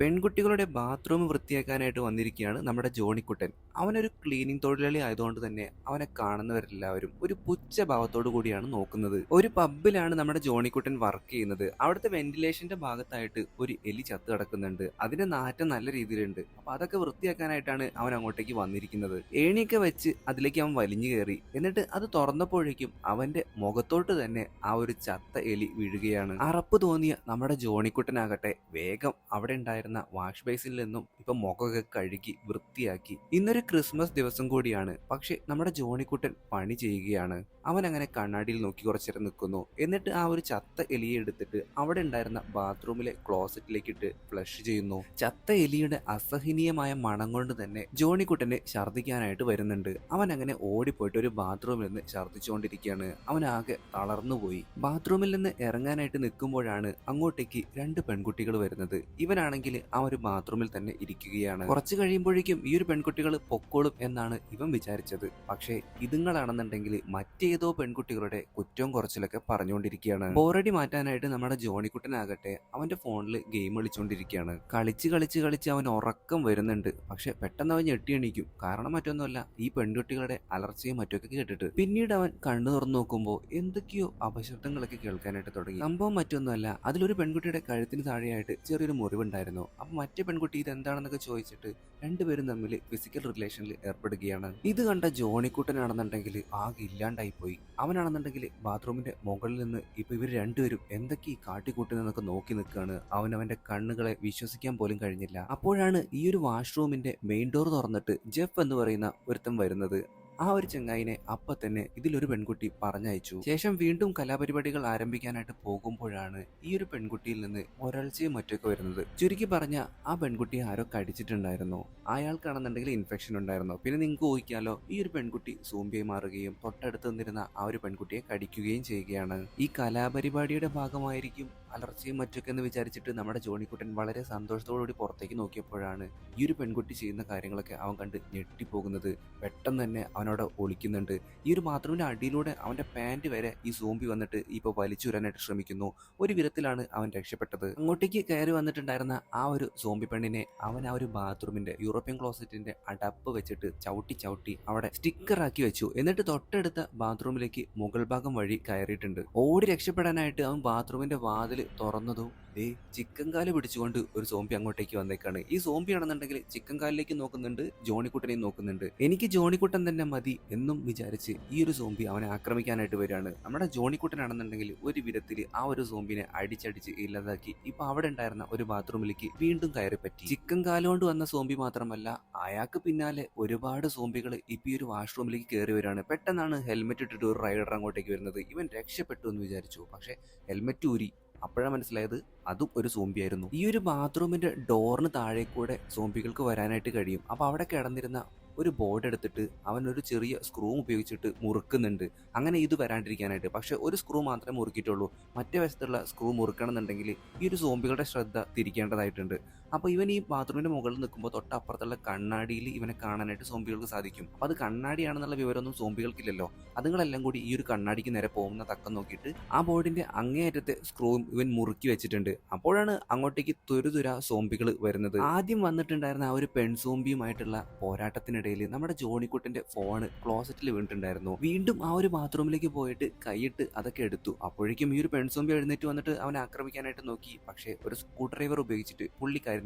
പെൺകുട്ടികളുടെ ബാത്റൂം വൃത്തിയാക്കാനായിട്ട് വന്നിരിക്കുകയാണ് നമ്മുടെ ജോണിക്കുട്ടൻ. അവനൊരു ക്ലീനിങ് തൊഴിലാളി ആയതുകൊണ്ട് തന്നെ അവനെ കാണുന്നവരെല്ലാവരും ഒരു പുച്ഛ ഭാവത്തോടു കൂടിയാണ് നോക്കുന്നത്. ഒരു പബ്ബിലാണ് നമ്മുടെ ജോണിക്കുട്ടൻ വർക്ക് ചെയ്യുന്നത്. അവിടുത്തെ വെന്റിലേഷന്റെ ഭാഗത്തായിട്ട് ഒരു എലി ചത്ത് കിടക്കുന്നുണ്ട്. അതിന്റെ നാറ്റം നല്ല രീതിയിലുണ്ട്. അപ്പൊ അതൊക്കെ വൃത്തിയാക്കാനായിട്ടാണ് അവൻ അങ്ങോട്ടേക്ക് വന്നിരിക്കുന്നത്. ഏണിയൊക്കെ വെച്ച് അതിലേക്ക് അവൻ വലിഞ്ഞു കയറി. എന്നിട്ട് അത് തുറന്നപ്പോഴേക്കും അവന്റെ മുഖത്തോട്ട് തന്നെ ആ ഒരു ചത്ത എലി വീഴുകയാണ്. അറപ്പ് തോന്നിയ നമ്മുടെ ജോണിക്കുട്ടനാകട്ടെ വേഗം അവിടെ ഉണ്ടായിരുന്ന. വാഷ് ബേസിൽ നിന്നും ഇപ്പൊ മുഖമൊക്കെ കഴുകി വൃത്തിയാക്കി ഇന്നൊരു ക്രിസ്മസ് ദിവസം കൂടിയാണ്. പക്ഷെ നമ്മുടെ ജോണിക്കുട്ടൻ പണി ചെയ്യുകയാണ്. അവൻ അങ്ങനെ കണ്ണാടിയിൽ നോക്കി കുറച്ചേരം നിൽക്കുന്നു എന്നിട്ട് ആ ഒരു ചത്ത എലിയെ എടുത്തിട്ട് അവിടെ ഉണ്ടായിരുന്ന ബാത്റൂമിലെ ക്ലോസറ്റിലേക്ക് ഇട്ട് ഫ്ലഷ് ചെയ്യുന്നു. ചത്ത എലിയുടെ അസഹനീയമായ മണം കൊണ്ട് തന്നെ ജോണിക്കുട്ടനെ ഛർദ്ദിക്കാനായിട്ട് വരുന്നുണ്ട്. അവൻ അങ്ങനെ ഓടിപ്പോയിട്ട് ഒരു ബാത്റൂമിൽ നിന്ന് ഛർദ്ദിച്ചുകൊണ്ടിരിക്കുകയാണ്. അവൻ ആകെ തളർന്നുപോയി. ബാത്റൂമിൽ നിന്ന് ഇറങ്ങാനായിട്ട് നിൽക്കുമ്പോഴാണ് അങ്ങോട്ടേക്ക് രണ്ട് പെൺകുട്ടികൾ വരുന്നത്. ഇവനാണെങ്കിൽ ആ ഒരു ബാത്റൂമിൽ തന്നെ ഇരിക്കുകയാണ്. കുറച്ച് കഴിയുമ്പോഴേക്കും ഈ ഒരു പെൺകുട്ടികൾ പൊക്കോളും എന്നാണ് ഇവൻ വിചാരിച്ചത്. പക്ഷേ ഇതുങ്ങളാണെന്നുണ്ടെങ്കിൽ മറ്റേതോ പെൺകുട്ടികളുടെ കുറ്റവും കുറച്ചിലൊക്കെ പറഞ്ഞുകൊണ്ടിരിക്കുകയാണ്. ബോറടി മാറ്റാനായിട്ട് നമ്മുടെ ജോണിക്കുട്ടനാകട്ടെ അവന്റെ ഫോണിൽ ഗെയിം കളിച്ചുകൊണ്ടിരിക്കുകയാണ് കളിച്ച് കളിച്ച് കളിച്ച് അവൻ ഉറക്കം വരുന്നുണ്ട്. പക്ഷെ പെട്ടെന്ന് അവൻ ഞെട്ടി എണീക്കും. കാരണം മറ്റൊന്നുമല്ല ഈ പെൺകുട്ടികളുടെ അലർച്ചയും മറ്റൊക്കെ കേട്ടിട്ട്. പിന്നീട് അവൻ കണ്ണു തുറന്നു നോക്കുമ്പോൾ എന്തൊക്കെയോ അപശബ്ദങ്ങളൊക്കെ കേൾക്കാനായിട്ട് തുടങ്ങി. സംഭവം മറ്റൊന്നുമല്ല അതിലൊരു പെൺകുട്ടിയുടെ കഴുത്തിന് താഴെയായിട്ട് ചെറിയൊരു മുറിവുണ്ടായിരുന്നു. അപ്പൊ മറ്റേ പെൺകുട്ടി ഇത് എന്താണെന്നൊക്കെ ചോദിച്ചിട്ട് രണ്ടുപേരും തമ്മിൽ ഫിസിക്കൽ റിലേഷനിൽ ഏർപ്പെടുകയാണ്. ഇത് കണ്ട ജോണിക്കുട്ടനാണെന്നുണ്ടെങ്കിൽ ആകെ ഇല്ലാണ്ടായി പോയി. അവനാണെന്നുണ്ടെങ്കിൽ ബാത്റൂമിന്റെ മുകളിൽ നിന്ന് ഇപ്പൊ ഇവർ രണ്ടുപേരും എന്തൊക്കെ ഈ കാട്ടിക്കൂട്ടുന്നതൊക്കെ നോക്കി നിൽക്കുകയാണ്. അവൻ അവന്റെ കണ്ണുകളെ വിശ്വസിക്കാൻ പോലും കഴിഞ്ഞില്ല. അപ്പോഴാണ് ഈ ഒരു വാഷ്റൂമിന്റെ മെയിൻ ഡോർ തുറന്നിട്ട് ജെഫ് എന്ന് പറയുന്ന ഒരുത്തൻ വരുന്നത്. ആ ഒരു ചെങ്ങായിനെ അപ്പൊ തന്നെ ഇതിലൊരു പെൺകുട്ടി പറഞ്ഞയച്ചു. ശേഷം വീണ്ടും കലാപരിപാടികൾ ആരംഭിക്കാനായിട്ട് പോകുമ്പോഴാണ് ഈ ഒരു പെൺകുട്ടിയിൽ നിന്ന് ഒരാഴ്ചയും മറ്റൊക്കെ വരുന്നത്. ചുരുക്കി പറഞ്ഞ ആ പെൺകുട്ടി ആരോ കടിച്ചിട്ടുണ്ടായിരുന്നു. അയാൾക്കാണെന്നുണ്ടെങ്കിൽ ഇൻഫെക്ഷൻ ഉണ്ടായിരുന്നു. പിന്നെ നിങ്ങൾക്ക് ഊഹിക്കാലോ ഈ ഒരു പെൺകുട്ടി സൂമ്പിയായി മാറുകയും തൊട്ടടുത്ത് നിന്നിരുന്ന ആ ഒരു പെൺകുട്ടിയെ കടിക്കുകയും ചെയ്യുകയാണ്. ഈ കലാപരിപാടിയുടെ ഭാഗമായിരിക്കും അലർച്ചയും മറ്റൊക്കെ എന്ന് വിചാരിച്ചിട്ട് നമ്മുടെ ജോണിക്കുട്ടൻ വളരെ സന്തോഷത്തോടുകൂടി പുറത്തേക്ക് നോക്കിയപ്പോഴാണ് ഈ ഒരു പെൺകുട്ടി ചെയ്യുന്ന കാര്യങ്ങളൊക്കെ അവൻ കണ്ട് ഞെട്ടിപ്പോകുന്നത്. പെട്ടെന്ന് തന്നെ അവനോട് ഒളിക്കുന്നുണ്ട്. ഈ ഒരു ബാത്റൂമിന്റെ അടിയിലൂടെ അവന്റെ പാന്റ് വരെ ഈ സോംബി വന്നിട്ട് ഇപ്പൊ വലിച്ചുരാനായിട്ട് ശ്രമിക്കുന്നു. ഒരു വിധത്തിലാണ് അവൻ രക്ഷപ്പെട്ടത്. അങ്ങോട്ടേക്ക് കയറി വന്നിട്ടുണ്ടായിരുന്ന ആ ഒരു സോംബി പെണ്ണിനെ അവൻ ആ ഒരു ബാത്റൂമിന്റെ യൂറോപ്യൻ ക്ലോസറ്റിന്റെ അടപ്പ് വെച്ചിട്ട് ചവിട്ടി ചവിട്ടി അവിടെ സ്റ്റിക്കറാക്കി വെച്ചു. എന്നിട്ട് തൊട്ടടുത്ത ബാത്റൂമിലേക്ക് മുകൾ ഭാഗം വഴി കയറിയിട്ടുണ്ട്. ഓടി രക്ഷപ്പെടാനായിട്ട് അവൻ ബാത്റൂമിന്റെ വാതിൽ തുറന്നതും ദേ ചിക്കൻ കാൽ പിടിച്ചുകൊണ്ട് ഒരു സോംബി അങ്ങോട്ടേക്ക് വന്നേക്കാണ്. ഈ സോംബി ആണെന്നുണ്ടെങ്കിൽ ചിക്കൻ കാലിലേക്ക് നോക്കുന്നുണ്ട് ജോണിക്കുട്ടനെയും നോക്കുന്നുണ്ട്. എനിക്ക് ജോണിക്കുട്ടൻ തന്നെ മതി എന്നും വിചാരിച്ച് ഈ ഒരു സോംബി അവനെ ആക്രമിക്കാനായിട്ട് വരികയാണ്. നമ്മുടെ ജോണിക്കുട്ടനാണെന്നുണ്ടെങ്കിൽ ഒരു വിധത്തിൽ ആ ഒരു സോംബിനെ അടിച്ചടിച്ച് ഇല്ലാതാക്കി ഇപ്പൊ അവിടെ ഉണ്ടായിരുന്ന ഒരു ബാത്റൂമിലേക്ക് വീണ്ടും കയറി പറ്റി. ചിക്കൻ കാലുകൊണ്ട് വന്ന സോംബി മാത്രമല്ല അയാൾക്ക് പിന്നാലെ ഒരുപാട് സോംബികൾ ഇപ്പൊ ഈ ഒരു വാഷ്റൂമിലേക്ക് കയറി വരികയാണ്. പെട്ടെന്നാണ് ഹെൽമെറ്റ് ഇട്ടിട്ട് ഒരു റൈഡർ അങ്ങോട്ടേക്ക് വരുന്നത്. ഇവൻ രക്ഷപ്പെട്ടു എന്ന് വിചാരിച്ചു. പക്ഷെ ഹെൽമെറ്റ് ഊരി അപ്പോഴാണ് മനസ്സിലായത് അതും ഒരു സോംബിയായിരുന്നു. ഈ ഒരു ബാത്റൂമിന്റെ ഡോറിന് താഴെ കൂടെ സോംബികൾക്ക് വരാനായിട്ട് കഴിയും. അപ്പൊ അവിടെ കിടന്നിരുന്ന ഒരു ബോർഡ് എടുത്തിട്ട് അവൻ ഒരു ചെറിയ സ്ക്രൂ ഉപയോഗിച്ചിട്ട് മുറുക്കുന്നുണ്ട്. അങ്ങനെ ഇത് വരാണ്ടിരിക്കാനായിട്ട്. പക്ഷെ ഒരു സ്ക്രൂ മാത്രമേ മുറുക്കിയിട്ടുള്ളൂ. മറ്റേ വശത്തുള്ള സ്ക്രൂ മുറുക്കണമെന്നുണ്ടെങ്കിൽ ഈ ഒരു സോംബികളുടെ ശ്രദ്ധ തിരിക്കേണ്ടതായിട്ടുണ്ട്. അപ്പോൾ ഇവൻ ഈ ബാത്റൂമിന്റെ മുകളിൽ നിൽക്കുമ്പോൾ തൊട്ടപ്പുറത്തുള്ള കണ്ണാടിയിൽ ഇവനെ കാണാനായിട്ട് സോംബികൾക്ക് സാധിക്കും. അപ്പോൾ അത് കണ്ണാടിയാണെന്നുള്ള വിവരമൊന്നും സോംബികൾക്കില്ലല്ലോ. അതുങ്ങളെല്ലാം കൂടി ഈ ഒരു കണ്ണാടിക്ക് നേരെ പോകുന്ന തക്കം നോക്കിയിട്ട് ആ ബോർഡിന്റെ അങ്ങേയറ്റത്തെ സ്ക്രൂവും ഇവൻ മുറുക്കി വെച്ചിട്ടുണ്ട്. അപ്പോഴാണ് അങ്ങോട്ടേക്ക് തുരുതുര സോംബികൾ വരുന്നത്. ആദ്യം വന്നിട്ടുണ്ടായിരുന്ന ആ ഒരു പെൺ സോംബിയുമായിട്ടുള്ള പോരാട്ടത്തിനിടയിൽ നമ്മുടെ ജോണിക്കുട്ടന്റെ ഫോണ് ക്ലോസറ്റിൽ വീണിട്ടുണ്ടായിരുന്നു. വീണ്ടും ആ ഒരു ബാത്റൂമിലേക്ക് പോയിട്ട് കൈയിട്ട് അതൊക്കെ എടുത്തു. അപ്പോഴേക്കും ഈ ഒരു പെൺ സോംബി എഴുന്നേറ്റ് വന്നിട്ട് അവനെ ആക്രമിക്കാനായിട്ട് നോക്കി. പക്ഷേ ഒരു സ്ക്രൂ ഡ്രൈവർ ഉപയോഗിച്ചിട്ട്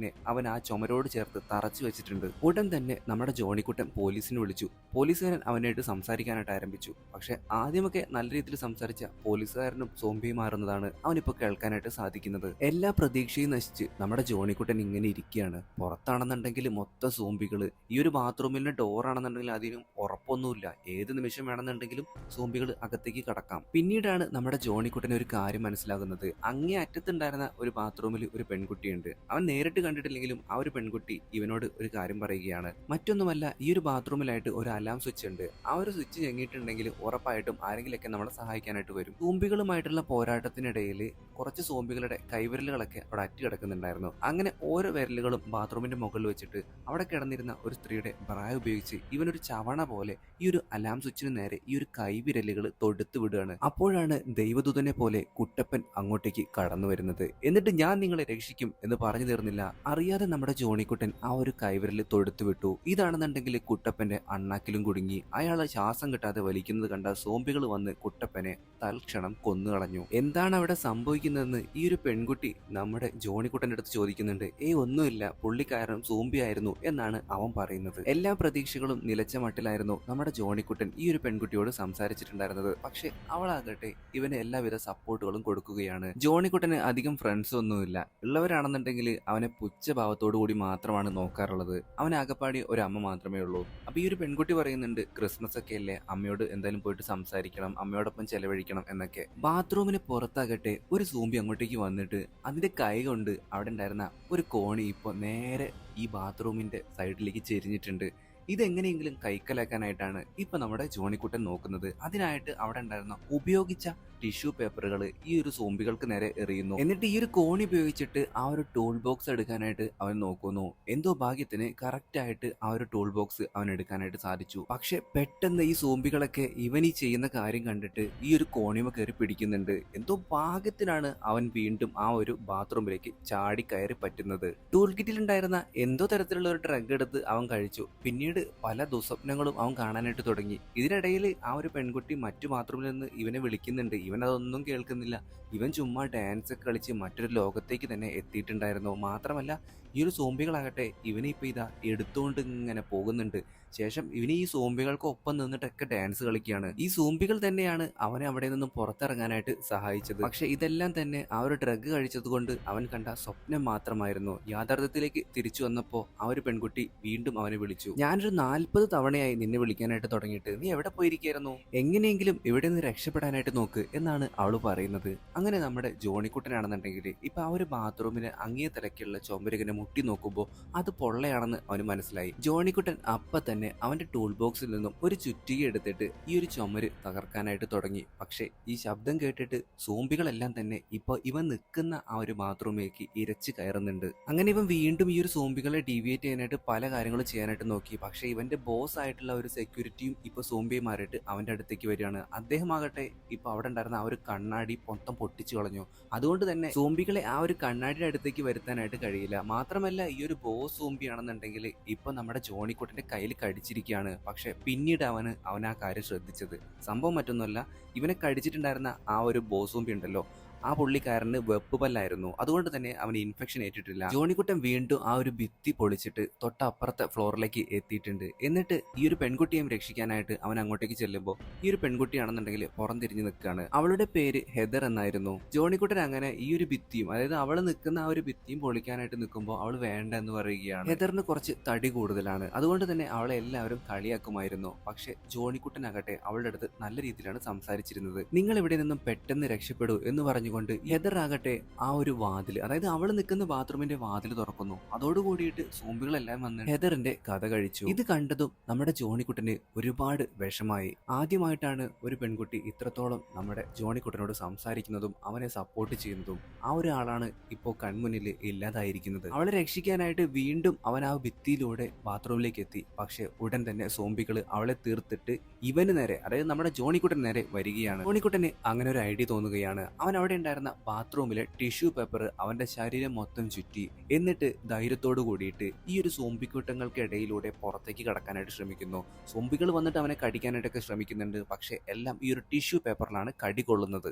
പുള്ളിക്കാരനെ അവൻ ആ ചുമരോട് ചേർത്ത് തറച്ചു വെച്ചിട്ടുണ്ട്. ഉടൻ തന്നെ നമ്മുടെ ജോണിക്കുട്ടൻ പോലീസിനെ വിളിച്ചു. പോലീസുകാരൻ അവനായിട്ട് സംസാരിക്കാനായിട്ട് ആരംഭിച്ചു. പക്ഷെ ആദ്യമൊക്കെ നല്ല രീതിയിൽ സംസാരിച്ച പോലീസുകാരനും സോംബിയും മാറുന്നതാണ് അവനിപ്പോ കേൾക്കാനായിട്ട് സാധിക്കുന്നത്. എല്ലാ പ്രതീക്ഷയും നശിച്ച് നമ്മുടെ ജോണിക്കുട്ടൻ ഇങ്ങനെ ഇരിക്കുകയാണ്. പുറത്താണെന്നുണ്ടെങ്കിൽ മൊത്തം സോംബികൾ. ഈ ഒരു ബാത്റൂമിലെ ഡോറാണെന്നുണ്ടെങ്കിൽ അതിനും ഉറപ്പൊന്നുമില്ല. ഏത് നിമിഷം വേണമെന്നുണ്ടെങ്കിലും സോംബികൾ അകത്തേക്ക് കടക്കാം. പിന്നീടാണ് നമ്മുടെ ജോണിക്കുട്ടൻ ഒരു കാര്യം മനസ്സിലാകുന്നത്. അങ്ങേ അറ്റത്തുണ്ടായിരുന്ന ഒരു ബാത്റൂമിൽ ഒരു പെൺകുട്ടിയുണ്ട്. അവൻ നേരിട്ട് കണ്ടിട്ടില്ലെങ്കിലും ആ ഒരു പെൺകുട്ടി ഇവനോട് ഒരു കാര്യം പറയുകയാണ്. മറ്റൊന്നുമല്ല ഈ ഒരു ബാത്റൂമിലായിട്ട് ഒരു അലാം സ്വിച്ച് ഉണ്ട്. ആ ഒരു സ്വിച്ച് ഞെങ്ങിയിട്ടുണ്ടെങ്കിൽ ഉറപ്പായിട്ടും ആരെങ്കിലൊക്കെ നമ്മളെ സഹായിക്കാനായിട്ട് വരും. സോംബികളുമായിട്ടുള്ള പോരാട്ടത്തിനിടയിൽ കുറച്ച് സോംബികളുടെ കൈവിരലുകളൊക്കെ അവിടെ അറ്റി കിടക്കുന്നുണ്ടായിരുന്നു. അങ്ങനെ ഓരോ വിരലുകളും ബാത്റൂമിന്റെ മുകളിൽ വെച്ചിട്ട് അവിടെ കിടന്നിരുന്ന ഒരു സ്ത്രീയുടെ ബ്രായ ഉപയോഗിച്ച് ഇവനൊരു ചവണ പോലെ ഈ ഒരു അലാം സ്വിച്ചിന് നേരെ ഈ ഒരു കൈവിരലുകൾ തൊടുത്തു വിടുകയാണ്. അപ്പോഴാണ് ദൈവദൂതനെ പോലെ കുട്ടപ്പൻ അങ്ങോട്ടേക്ക് കടന്നു വരുന്നത്. എന്നിട്ട് ഞാൻ നിങ്ങളെ രക്ഷിക്കും എന്ന് പറഞ്ഞു തീർന്നില്ല. അറിയാതെ നമ്മുടെ ജോണിക്കുട്ടൻ ആ ഒരു കൈവിരൽ തൊടുത്തു വിട്ടു. ഇതാണെന്നുണ്ടെങ്കിൽ കുട്ടപ്പന്റെ അണ്ണാക്കിലും കുടുങ്ങി. അയാളെ ശ്വാസം കിട്ടാതെ വലിക്കുന്നത് കണ്ട സോംബികൾ വന്ന് കുട്ടപ്പനെ തൽക്ഷണം കൊന്നുകളഞ്ഞു. എന്താണ് അവിടെ സംഭവിക്കുന്നതെന്ന് ഈ ഒരു പെൺകുട്ടി നമ്മുടെ ജോണിക്കുട്ടന്റെ അടുത്ത് ചോദിക്കുന്നുണ്ട്. ഏയ് ഒന്നുമില്ല. പുള്ളിക്കാരൻ സോംബിയായിരുന്നു എന്നാണ് അവൻ പറയുന്നത്. എല്ലാ പ്രതീക്ഷകളും നിലച്ച മട്ടിലായിരുന്നു നമ്മുടെ ജോണിക്കുട്ടൻ ഈ ഒരു പെൺകുട്ടിയോട് സംസാരിച്ചിട്ടുണ്ടായിരുന്നത്. പക്ഷെ അവളാകട്ടെ ഇവന് എല്ലാവിധ സപ്പോർട്ടുകളും കൊടുക്കുകയാണ്. ജോണിക്കുട്ടന് അധികം ഫ്രണ്ട്സ് ഒന്നുമില്ല. ഉള്ളവരാണെന്നുണ്ടെങ്കിൽ അവനെ പുച്ഛഭാവത്തോടു കൂടി മാത്രമാണ് നോക്കാറുള്ളത്. അവൻ ആകപ്പാടി ഒരു അമ്മ മാത്രമേ ഉള്ളൂ. അപ്പൊ ഈ ഒരു പെൺകുട്ടി പറയുന്നുണ്ട് ക്രിസ്മസ് ഒക്കെ അല്ലേ? അമ്മയോട് എന്തായാലും പോയിട്ട് സംസാരിക്കണം അമ്മയോടൊപ്പം ചെലവഴിക്കണം എന്നൊക്കെ. ബാത്റൂമിന് പുറത്താകട്ടെ ഒരു സൂമ്പി അങ്ങോട്ടേക്ക് വന്നിട്ട് അതിന്റെ കൈ കൊണ്ട് അവിടെ ഉണ്ടായിരുന്ന ഒരു കോണി ഇപ്പോൾ നേരെ ഈ ബാത്റൂമിന്റെ സൈഡിലേക്ക് ചെരിഞ്ഞിട്ടുണ്ട്. ഇതെങ്ങനെയെങ്കിലും കൈക്കലാക്കാനായിട്ടാണ് ഇപ്പൊ നമ്മുടെ ജോണിക്കുട്ടൻ നോക്കുന്നത്. അതിനായിട്ട് അവിടെ ഉണ്ടായിരുന്ന ഉപയോഗിച്ച ടിഷ്യൂ പേപ്പറുകൾ ഈ ഒരു സോംബികൾക്ക് നേരെ എറിയുന്നു. എന്നിട്ട് ഈ ഒരു കോണി ഉപയോഗിച്ചിട്ട് ആ ഒരു ടൂൾ ബോക്സ് എടുക്കാനായിട്ട് അവൻ നോക്കുന്നു. എന്തോ ഭാഗ്യത്തിന് കറക്റ്റ് ആയിട്ട് ആ ഒരു ടൂൾ ബോക്സ് അവൻ എടുക്കാനായിട്ട് സാധിച്ചു. പക്ഷെ പെട്ടെന്ന് ഈ സോംബികളൊക്കെ ഇവൻ ഈ ചെയ്യുന്ന കാര്യം കണ്ടിട്ട് ഈ ഒരു കോണിമ കയറി പിടിക്കുന്നുണ്ട്. എന്തോ ഭാഗ്യത്തിനാണ് അവൻ വീണ്ടും ആ ഒരു ബാത്റൂമിലേക്ക് ചാടി കയറി പറ്റുന്നത്. ടൂൾ കിറ്റിൽ ഉണ്ടായിരുന്ന എന്തോ തരത്തിലുള്ള ഒരു ഡ്രഗ് എടുത്ത് അവൻ കഴിച്ചു. പിന്നീട് പല ദുസ്വപ്നങ്ങളും അവൻ കാണാനായിട്ട് തുടങ്ങി. ഇതിനിടയിൽ ആ ഒരു പെൺകുട്ടി മറ്റു ബാത്റൂമിൽ നിന്ന് ഇവനെ വിളിക്കുന്നുണ്ട്. ഇവൻ അതൊന്നും കേൾക്കുന്നില്ല. ഇവൻ ചുമ്മാ ഡാൻസ് കളിച്ച് മറ്റൊരു ലോകത്തേക്ക് തന്നെ എത്തിയിട്ടുണ്ടായിരുന്നു. മാത്രമല്ല ഈ ഒരു സോംബികളാകട്ടെ ഇവനെ ഇപ്പൊ ഇതാ എടുത്തുകൊണ്ട് ഇങ്ങനെ പോകുന്നുണ്ട്. ശേഷം ഇവന് ഈ സോംബികൾക്കൊപ്പം നിന്നിട്ടൊക്കെ ഡാൻസ് കളിക്കുകയാണ്. ഈ സോംബികൾ തന്നെയാണ് അവനെ അവിടെ നിന്നും പുറത്തിറങ്ങാനായിട്ട് സഹായിച്ചത്. പക്ഷെ ഇതെല്ലാം തന്നെ ആ ഒരു ഡ്രഗ് കഴിച്ചത് കൊണ്ട് അവൻ കണ്ട സ്വപ്നം മാത്രമായിരുന്നു. യാഥാർത്ഥ്യത്തിലേക്ക് തിരിച്ചു വന്നപ്പോൾ ആ ഒരു പെൺകുട്ടി വീണ്ടും അവനെ വിളിച്ചു. ഞാനൊരു നാൽപ്പത് തവണയായി നിന്നെ വിളിക്കാനായിട്ട് തുടങ്ങിയിട്ട്. നീ എവിടെ പോയിരിക്കായിരുന്നു? എങ്ങനെയെങ്കിലും ഇവിടെ നിന്ന് രക്ഷപ്പെടാനായിട്ട് നോക്ക് എന്നാണ് അവൾ പറയുന്നത്. അങ്ങനെ നമ്മുടെ ജോണിക്കുട്ടനാണെന്നുണ്ടെങ്കിൽ ഇപ്പൊ ആ ഒരു ബാത്റൂമിന് അങ്ങേ തിരക്കുള്ള ചുമരിങ്ങനെ മുട്ടി നോക്കുമ്പോൾ അത് പൊള്ളയാണെന്ന് അവന് മനസ്സിലായി. ജോണിക്കുട്ടൻ അപ്പ തന്നെ അവന്റെ ടൂൾ ബോക്സിൽ നിന്നും ഒരു ചുറ്റിക എടുത്തിട്ട് ഈ ഒരു ചുമര് തകർക്കാനായിട്ട് തുടങ്ങി. പക്ഷേ ഈ ശബ്ദം കേട്ടിട്ട് സോംബികളെല്ലാം തന്നെ ഇപ്പൊ ഇവൻ നിൽക്കുന്ന ആ ഒരു ബാത്റൂമിലേക്ക് ഇരച്ച് കയറുന്നുണ്ട്. അങ്ങനെ ഇവൻ വീണ്ടും ഈ ഒരു സോംബികളെ ഡീവിയേറ്റ് ചെയ്യാനായിട്ട് പല കാര്യങ്ങളും ചെയ്യാനായിട്ട് നോക്കി. പക്ഷേ ഇവന്റെ ബോസ് ആയിട്ടുള്ള ഒരു സെക്യൂരിറ്റിയും ഇപ്പൊ സോംബിയെ മാറിയിട്ട് അവന്റെ അടുത്തേക്ക് വരികയാണ്. അദ്ദേഹമാകട്ടെ ഇപ്പൊ അവിടെ ഉണ്ടായിരുന്ന ആ ഒരു കണ്ണാടി മൊത്തം പൊട്ടിച്ചു കളഞ്ഞു. അതുകൊണ്ട് തന്നെ സോംബികളെ ആ ഒരു കണ്ണാടിയുടെ അടുത്തേക്ക് വരുത്താനായിട്ട് കഴിയില്ല. മാത്രമല്ല ഈ ഒരു ബോ സോംബി ആണെന്നുണ്ടെങ്കിൽ ഇപ്പൊ നമ്മുടെ ജോണിക്കുട്ടന്റെ കയ്യിൽ കടിച്ചിരിക്കുകയാണ്. പക്ഷെ പിന്നീട് അവന് അവൻ ആ കാര്യം ശ്രദ്ധിച്ചത്. സംഭവം മറ്റൊന്നുമല്ല ഇവനെ കടിച്ചിട്ടുണ്ടായിരുന്ന ആ ഒരു ബോ സോംബി ഉണ്ടല്ലോ. ആ പുള്ളിക്കാരന് വെപ്പ് പല്ലായിരുന്നു. അതുകൊണ്ട് തന്നെ അവന് ഇൻഫെക്ഷൻ ഏറ്റിട്ടില്ല. ജോണിക്കുട്ടൻ വീണ്ടും ആ ഒരു ഭിത്തി പൊളിച്ചിട്ട് തൊട്ടപ്പുറത്തെ ഫ്ലോറിലേക്ക് എത്തിയിട്ടുണ്ട്. എന്നിട്ട് ഈ ഒരു പെൺകുട്ടിയെ രക്ഷിക്കാനായിട്ട് അവൻ അങ്ങോട്ടേക്ക് ചെല്ലുമ്പോൾ ഈ ഒരു പെൺകുട്ടിയാണെന്നുണ്ടെങ്കിൽ പുറംതിരിഞ്ഞ് നിൽക്കുകയാണ് അവളുടെ പേര് ഹെദർ എന്നായിരുന്നു. ജോണിക്കുട്ടൻ അങ്ങനെ ഈ ഒരു ഭിത്തിയും അതായത് അവൾ നിൽക്കുന്ന ആ ഒരു ഭിത്തിയും പൊളിക്കാനായിട്ട് നിൽക്കുമ്പോൾ അവൾ വേണ്ട എന്ന് പറയുകയാണ്. ഹെദറിന് കുറച്ച് തടി കൂടുതലാണ്. അതുകൊണ്ട് തന്നെ അവളെ എല്ലാവരും കളിയാക്കുമായിരുന്നു. പക്ഷെ ജോണിക്കുട്ടനാകട്ടെ അവളുടെ അടുത്ത് നല്ല രീതിയിലാണ് സംസാരിച്ചിരുന്നത്. നിങ്ങൾ ഇവിടെ നിന്നും പെട്ടെന്ന് രക്ഷപ്പെടൂ എന്ന് പറഞ്ഞുകൊണ്ട് ഹെദറാകട്ടെ ആ ഒരു വാതിൽ അതായത് അവൾ നിൽക്കുന്ന ബാത്റൂമിന്റെ വാതിൽ തുറക്കുന്നു. അതോടുകൂടിയിട്ട് സോംബികളെല്ലാം വന്ന് ഹെദറിന്റെ കഥ കഴിച്ചു. ഇത് കണ്ടതും നമ്മുടെ ജോണിക്കുട്ടന് ഒരുപാട് വിഷമായി. ആദ്യമായിട്ടാണ് ഒരു പെൺകുട്ടി ഇത്രത്തോളം നമ്മുടെ ജോണിക്കുട്ടനോട് സംസാരിക്കുന്നതും അവനെ സപ്പോർട്ട് ചെയ്യുന്നതും. ആ ഒരാളാണ് ഇപ്പോൾ കൺമുന്നിൽ ഇല്ലാതായിരിക്കുന്നത്. അവളെ രക്ഷിക്കാനായിട്ട് വീണ്ടും അവൻ ആ ഭിത്തിയിലൂടെ ബാത്റൂമിലേക്ക് എത്തി. പക്ഷെ ഉടൻ തന്നെ സോംബികൾ അവളെ തീർത്തിട്ട് ഇവന് നേരെ അതായത് നമ്മുടെ ജോണിക്കുട്ടൻ നേരെ വരികയാണ്. ജോണിക്കുട്ടന് അങ്ങനെ ഒരു ഐഡിയ തോന്നുകയാണ്. അവൻ അവിടെ ഉണ്ടായിരുന്ന ബാത്റൂമിലെ ടിഷ്യൂ പേപ്പർ അവന്റെ ശരീരം മൊത്തം ചുറ്റി. എന്നിട്ട് ധൈര്യത്തോടു കൂടിയിട്ട് ഈ ഒരു സോംബിക്കൂട്ടങ്ങൾക്കിടയിലൂടെ പുറത്തേക്ക് കടക്കാനായിട്ട് ശ്രമിക്കുന്നു. സോംബികൾ വന്നിട്ട് അവനെ കടിക്കാനായിട്ടൊക്കെ ശ്രമിക്കുന്നുണ്ട്. പക്ഷെ എല്ലാം ഈ ഒരു ടിഷ്യൂ പേപ്പറിലാണ് കടി കൊള്ളുന്നത്.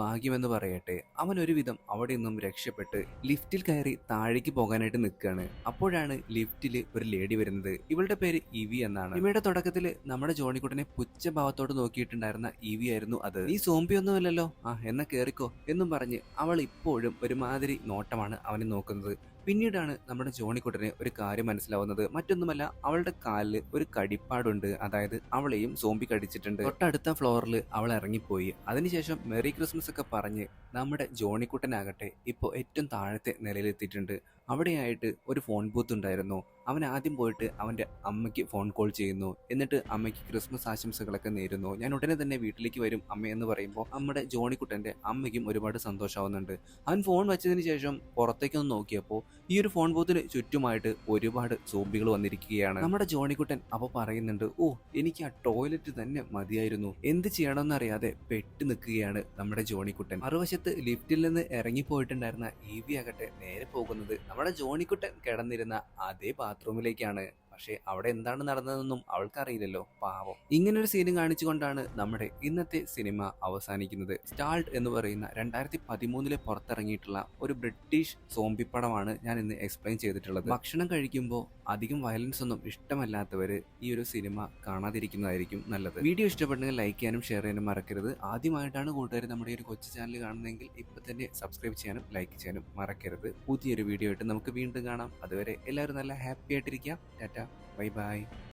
ഭാഗ്യം എന്ന് പറയട്ടെ അവൻ ഒരുവിധം അവിടെ നിന്നും രക്ഷപ്പെട്ട് ലിഫ്റ്റിൽ കയറി താഴേക്ക് പോകാനായിട്ട് നിൽക്കുകയാണ്. അപ്പോഴാണ് ലിഫ്റ്റിൽ ഒരു ലേഡി വരുന്നത്. ഇവളുടെ പേര് ഇവി എന്നാണ്. ഇവയുടെ തുടക്കത്തിൽ നമ്മുടെ ജോണിക്കുട്ടനെ പുച്ഛഭാവത്തോട് നോക്കിയിട്ടുണ്ടായിരുന്ന ഇവി ആയിരുന്നു അത്. ഈ സോംബി ഒന്നുമല്ലല്ലോ ആ എന്നാ കേറിക്കോ എന്നും പറഞ്ഞ് അവൾ ഇപ്പോഴും ഒരുമാതിരി നോട്ടമാണ് അവനെ നോക്കുന്നത്. പിന്നീടാണ് നമ്മുടെ ജോണിക്കുട്ടന് ഒരു കാര്യം മനസ്സിലാവുന്നത്. മറ്റൊന്നുമല്ല അവളുടെ കാലിൽ ഒരു കടിപ്പാടുണ്ട്. അതായത് അവളെയും സോംബി കടിച്ചിട്ടുണ്ട്. തൊട്ടടുത്ത ഫ്ലോറിൽ അവൾ ഇറങ്ങിപ്പോയി. അതിനുശേഷം മെറി ക്രിസ്മസ് ഒക്കെ പറഞ്ഞ് നമ്മുടെ ജോണിക്കുട്ടനാകട്ടെ ഇപ്പോൾ ഏറ്റവും താഴത്തെ നിലയിലെത്തിയിട്ടുണ്ട്. അവിടെയായിട്ട് ഒരു ഫോൺ ബൂത്ത് ഉണ്ടായിരുന്നു. അവൻ ആദ്യം പോയിട്ട് അവന്റെ അമ്മയ്ക്ക് ഫോൺ കോൾ ചെയ്യുന്നു. എന്നിട്ട് അമ്മയ്ക്ക് ക്രിസ്മസ് ആശംസകളൊക്കെ നേരുന്നു. ഞാൻ ഉടനെ തന്നെ വീട്ടിലേക്ക് വരും അമ്മ എന്ന് പറയുമ്പോൾ നമ്മുടെ ജോണിക്കുട്ടന്റെ അമ്മയ്ക്കും ഒരുപാട് സന്തോഷമാവുന്നുണ്ട്. അവൻ ഫോൺ വെച്ചതിന് ശേഷം പുറത്തേക്കൊന്ന് നോക്കിയപ്പോൾ ഈ ഒരു ഫോൺ ബൂത്തിന് ചുറ്റുമായിട്ട് ഒരുപാട് സോംബികൾ വന്നിരിക്കുകയാണ്. നമ്മുടെ ജോണിക്കുട്ടൻ അപ്പോൾ പറയുന്നുണ്ട് ഓ എനിക്ക് ആ ടോയ്ലറ്റ് തന്നെ മതിയായിരുന്നു. എന്ത് ചെയ്യണമെന്നറിയാതെ പെട്ട് നിൽക്കുകയാണ് നമ്മുടെ ജോണിക്കുട്ടൻ. മറുവശത്ത് ലിഫ്റ്റിൽ നിന്ന് ഇറങ്ങിപ്പോയിട്ടുണ്ടായിരുന്ന ഇ വി ആകട്ടെ നേരെ പോകുന്നത് നമ്മുടെ ജോണിക്കുട്ടൻ കിടന്നിരുന്ന അതേ ബാത്റൂമിലേക്കാണ്. പക്ഷേ അവിടെ എന്താണ് നടന്നതെന്നും അവൾക്കറിയില്ലല്ലോ. പാവം. ഇങ്ങനെ ഒരു സീനും കാണിച്ചുകൊണ്ടാണ് നമ്മുടെ ഇന്നത്തെ സിനിമ അവസാനിക്കുന്നത്. സ്റ്റാൾഡ് എന്ന് പറയുന്ന രണ്ടായിരത്തി പതിമൂന്നിൽ പുറത്തിറങ്ങിയിട്ടുള്ള ഒരു ബ്രിട്ടീഷ് സോംബി പടമാണ് ഞാൻ ഇന്ന് എക്സ്പ്ലെയിൻ ചെയ്തിട്ടുള്ളത്. ഭക്ഷണം കഴിക്കുമ്പോൾ അധികം വയലൻസ് ഒന്നും ഇഷ്ടമല്ലാത്തവര് ഈ ഒരു സിനിമ കാണാതിരിക്കുന്നതായിരിക്കും നല്ലത്. വീഡിയോ ഇഷ്ടപ്പെട്ടെങ്കിൽ ലൈക്ക് ചെയ്യാനും ഷെയർ ചെയ്യാനും മറക്കരുത്. ആദ്യമായിട്ടാണ് കൂട്ടുകാർ നമ്മുടെ ഒരു കൊച്ചു ചാനൽ കാണുന്നതെങ്കിൽ ഇപ്പൊ തന്നെ സബ്സ്ക്രൈബ് ചെയ്യാനും ലൈക്ക് ചെയ്യാനും മറക്കരുത്. പുതിയൊരു വീഡിയോ ആയിട്ട് നമുക്ക് വീണ്ടും കാണാം. അതുവരെ എല്ലാവരും നല്ല ഹാപ്പി ആയിട്ടിരിക്കാം ടാറ്റ. Bye bye